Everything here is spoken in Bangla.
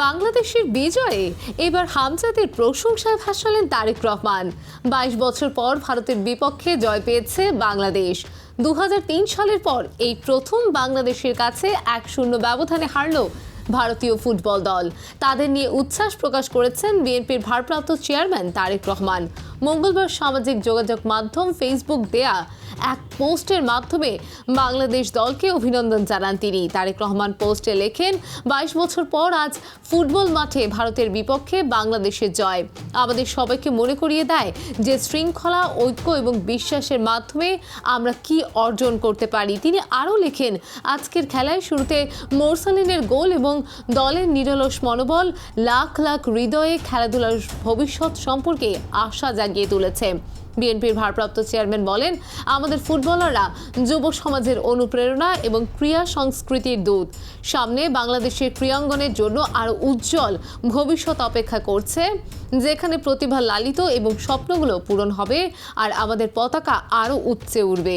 বাংলাদেশের বিজয়ে এবার হামজাদের প্রশংসায় ভাসালেন তারেক রহমান। বাইশ বছর পর ভারতের বিপক্ষে জয় পেয়েছে বাংলাদেশ। দু হাজার তিন সালের পর এই প্রথম বাংলাদেশের কাছে এক শূন্য ব্যবধানে হারল ভারতীয় ফুটবল দল। তাদের নিয়ে উচ্ছ্বাস প্রকাশ করেছেন বিএনপির ভারপ্রাপ্ত চেয়ারম্যান তারেক রহমান। মঙ্গলবার সামাজিক যোগাযোগ মাধ্যম ফেসবুক দেয়া এক পোস্টের মাধ্যমে বাংলাদেশ দলকে অভিনন্দন জানান তিনি। তারেক রহমান পোস্টে লেখেন, বাইশ বছর পর আজ ফুটবল মাঠে ভারতের বিপক্ষে বাংলাদেশের জয়। আমাদের সবাইকে মনে করিয়ে দেয় যে শৃঙ্খলা, ঐক্য এবং বিশ্বাসের মাধ্যমে আমরা কি অর্জন করতে পারি। তিনি আরও লেখেন, আজকের খেলায় শুরুতে মোরসালিনের গোল এবং দলের নিরলস মনোবল লাখ লাখ হৃদয়ে খেলাধুলার ভবিষ্যৎ সম্পর্কে আশা জাগিয়ে তুলেছে। বিএনপির ভারপ্রাপ্ত চেয়ারম্যান বলেন, আমাদের ফুটবলাররা যুব সমাজের অনুপ্রেরণা এবং ক্রীড়া সংস্কৃতির দূত। সামনে বাংলাদেশের ক্রীড়াঙ্গনের জন্য আরও উজ্জ্বল ভবিষ্যৎ অপেক্ষা করছে, যেখানে প্রতিভা লালিত এবং স্বপ্নগুলো পূরণ হবে, আর আমাদের পতাকা আরও উচ্চে উঠবে।